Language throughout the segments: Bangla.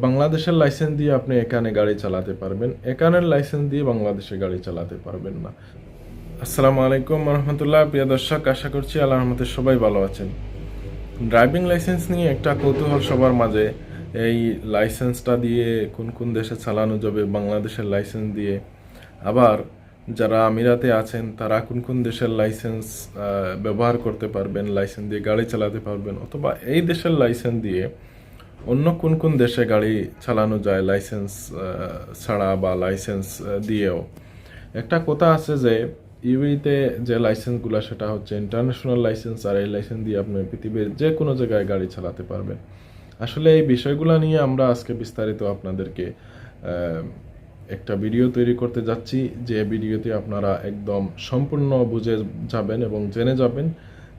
বাংলাদেশের লাইসেন্স দিয়ে আপনি এখানে গাড়ি চালাতে পারবেন। এখানের লাইসেন্স দিয়ে বাংলাদেশে গাড়ি চালাতে পারবেন না। আসসালামু আলাইকুম রহমতুল্লাহ। প্রিয় দর্শক, আশা করছি আল্লাহ রহমতে সবাই ভালো আছেন। ড্রাইভিং লাইসেন্স নিয়ে একটা কৌতূহল সবার মাঝে। এই লাইসেন্সটা দিয়ে কোন কোন দেশে চালানো যাবে, বাংলাদেশের লাইসেন্স দিয়ে। আবার যারা আমিরাতে আছেন, তারা কোন কোন দেশের লাইসেন্স ব্যবহার করতে পারবেন লাইসেন্স দিয়ে গাড়ি চালাতে পারবেন। অথবা এই দেশের লাইসেন্স দিয়ে অন্য কোন কোন দেশে গাড়ি চালানো যায় লাইসেন্স ছাড়া বা লাইসেন্স দিয়েও? একটা কথা আছে যে ইউইতে যে লাইসেন্সগুলো সেটা হচ্ছে ইন্টারন্যাশনাল লাইসেন্স আর এই লাইসেন্স দিয়ে আপনি পৃথিবীর যে কোনো জায়গায় গাড়ি চালাতে পারবেন। আসলে এই বিষয়গুলো নিয়ে আমরা আজকে বিস্তারিত আপনাদেরকে একটা ভিডিও তৈরি করতে যাচ্ছি। যে ভিডিওতে আপনারা একদম সম্পূর্ণ বুঝে যাবেন এবং জেনে যাবেন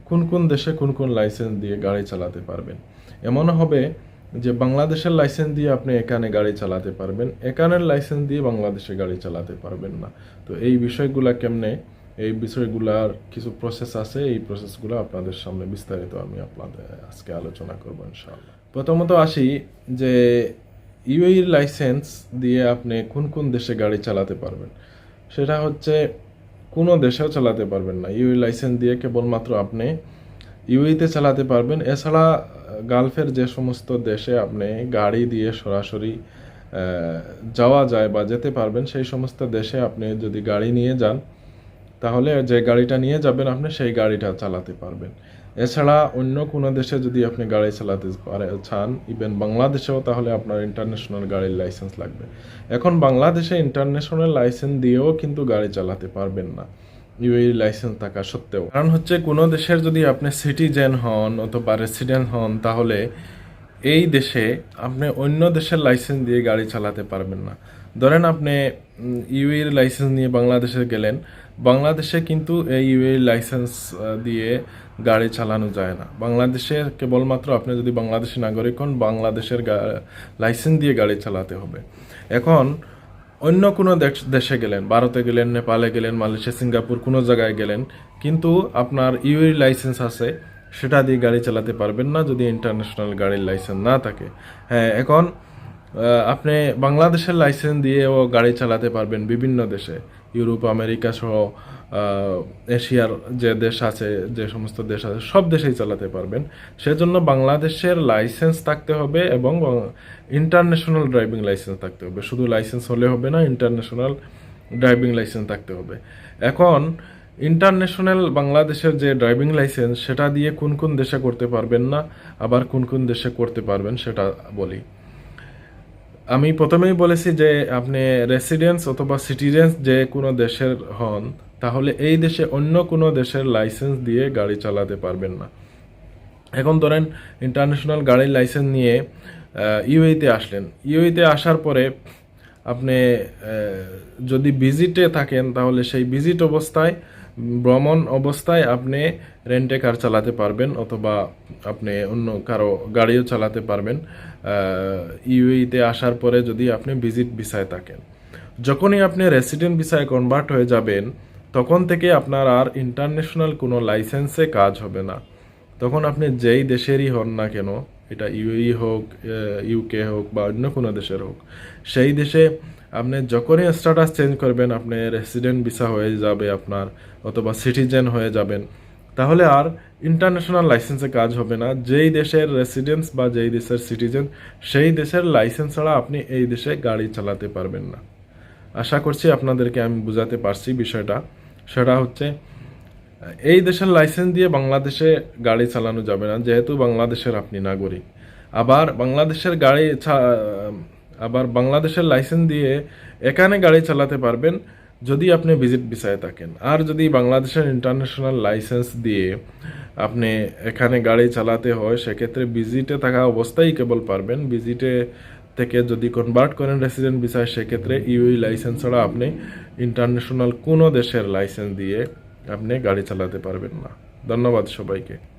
কোন কোন দেশে কোন কোন লাইসেন্স দিয়ে গাড়ি চালাতে পারবেন। এমন হবে যে বাংলাদেশের লাইসেন্স দিয়ে আপনি এখানে গাড়ি চালাতে পারবেন, এখানের লাইসেন্স দিয়ে বাংলাদেশে গাড়ি চালাতে পারবেন না। তো এই বিষয়গুলা কেমনে, এই বিষয়গুলার কিছু প্রসেস আছে, এই প্রসেসগুলো আপনাদের সামনে বিস্তারিত আমি আপনাদের আজকে আলোচনা করব ইনশাআল্লাহ। প্রথমত আসি যে ইউএইর লাইসেন্স দিয়ে আপনি কোন কোন দেশে গাড়ি চালাতে পারবেন। সেটা হচ্ছে কোনো দেশেও চালাতে পারবেন না। ইউই লাইসেন্স দিয়ে কেবলমাত্র আপনি ইউইতে চালাতে পারবেন। এছাড়া গালফের যে সমস্ত দেশে আপনি গাড়ি দিয়ে সরাসরি যাওয়া যায় বা যেতে পারবেন, সেই সমস্ত দেশে আপনি যদি গাড়ি নিয়ে যান, তাহলে যে গাড়িটা নিয়ে যাবেন আপনি, সেই গাড়িটা চালাতে পারবেন। এছাড়া, অন্য কোনো দেশে যদি আপনি গাড়ি চালাতে পারে, চান, ইভেন বাংলাদেশেও, তাহলে আপনার ইন্টারন্যাশনাল গাড়ির লাইসেন্স লাগবে। এখন বাংলাদেশে ইন্টারন্যাশনাল লাইসেন্স দিয়েও কিন্তু গাড়ি চালাতে পারবেন না। ইউএই লাইসেন্স থাকা সত্ত্বেও। কারণ হচ্ছে কোনো দেশের যদি আপনি সিটিজেন হন অথবা রেসিডেন্ট হন, তাহলে এই দেশে আপনি অন্য দেশের লাইসেন্স দিয়ে গাড়ি চালাতে পারবেন না। ধরেন আপনি ইউএর লাইসেন্স নিয়ে বাংলাদেশে গেলেন, বাংলাদেশে কিন্তু এই ইউএর লাইসেন্স দিয়ে গাড়ি চালানো যায় না। বাংলাদেশে কেবলমাত্র আপনি যদি বাংলাদেশি নাগরিক হন, বাংলাদেশের লাইসেন্স দিয়ে গাড়ি চালাতে হবে। এখন অন্য কোনো দেশ- গেলেন, ভারতে গেলেন, নেপালে গেলেন, মালয়েশিয়া, সিঙ্গাপুর, কোনো জায়গায় গেলেন, কিন্তু আপনার ইউএর লাইসেন্স আছে, সেটা দিয়ে গাড়ি চালাতে পারবেন না যদি ইন্টারন্যাশনাল গাড়ির লাইসেন্স না থাকে। হ্যাঁ এখন আপনি বাংলাদেশের লাইসেন্স দিয়েও গাড়ি চালাতে পারবেন বিভিন্ন দেশে। ইউরোপ, আমেরিকা সহ এশিয়ার যে দেশ আছে, যে সমস্ত দেশ আছে, সব দেশেই চালাতে পারবেন। সেজন্য বাংলাদেশের লাইসেন্স থাকতে হবে এবং ইন্টারন্যাশনাল ড্রাইভিং লাইসেন্স থাকতে হবে। শুধু লাইসেন্স হলে হবে না ইন্টারন্যাশনাল ড্রাইভিং লাইসেন্স থাকতে হবে। এখন ইন্টারন্যাশনাল বাংলাদেশের যে ড্রাইভিং লাইসেন্স সেটা দিয়ে কোন কোন দেশে করতে পারবেন না, আবার কোন কোন দেশে করতে পারবেন, সেটা বলি। আমি প্রথমেই বলেছি যে আপনি রেসিডেন্স অথবা সিটিজেন্স যে কোনো দেশের হন, তাহলে এই দেশে অন্য কোনো দেশের লাইসেন্স দিয়ে গাড়ি চালাতে পারবেন না। এখন ধরেন ইন্টারন্যাশনাল গাড়ির লাইসেন্স নিয়ে ইউএইতে আসলেন। ইউএইতে আসার পরে আপনি যদি ভিজিটে থাকেন, তাহলে সেই ভিজিট অবস্থায় ভ্রমণ অবস্থায় আপনি রেন্টে কার চালাতে পারবেন অথবা আপনি অন্য কারও গাড়িও চালাতে পারবেন ইউএইতে আসার পরে যদি আপনি ভিজিট ভিসায় থাকেন। যখনই আপনি রেসিডেন্ট ভিসায় কনভার্ট হয়ে যাবেন, তখন থেকে আপনার আর ইন্টারন্যাশনাল কোনো লাইসেন্সে কাজ হবে না। তখন আপনি যেই দেশেরই হন না কেন এটা ইউএই হোক ইউকে হোক বা অন্য কোনো দেশের হোক, সেই দেশে আপনি যখনই স্ট্যাটাস চেঞ্জ করবেন, আপনি রেসিডেন্ট ভিসা হয়ে যাবে আপনার অথবা সিটিজেন হয়ে যাবেন, তাহলে আর ইন্টারন্যাশনাল লাইসেন্সে কাজ হবে না। যেই দেশের রেসিডেন্স বা যেই দেশের সিটিজেন সেই দেশের লাইসেন্স ছাড়া আপনি এই দেশে গাড়ি চালাতে পারবেন না। আশা করছি আপনাদেরকে আমি বুঝাতে পারছি বিষয়টা। সেটা হচ্ছে এই দেশের লাইসেন্স দিয়ে বাংলাদেশে গাড়ি চালানো যাবে না, যেহেতু বাংলাদেশের আপনি নাগরিক। আবার বাংলাদেশের গাড়ি আবার বাংলাদেশের লাইসেন্স দিয়ে এখানে গাড়ি চালাতে পারবেন যদি আপনি ভিজিট ভিসায় থাকেন। আর যদি বাংলাদেশের ইন্টারন্যাশনাল লাইসেন্স দিয়ে আপনি এখানে গাড়ি চালাতে হয়, সেক্ষেত্রে ভিজিটে থাকা অবস্থায় কেবল পারবেন। ভিজিটে থেকে যদি কনভার্ট করেন রেসিডেন্ট ভিসায় সেক্ষেত্রে ইউই লাইসেন্স ছাড়া আপনি ইন্টারন্যাশনাল কোনো দেশের লাইসেন্স দিয়ে আপনি গাড়ি চালাতে পারবেন না। ধন্যবাদ সবাইকে।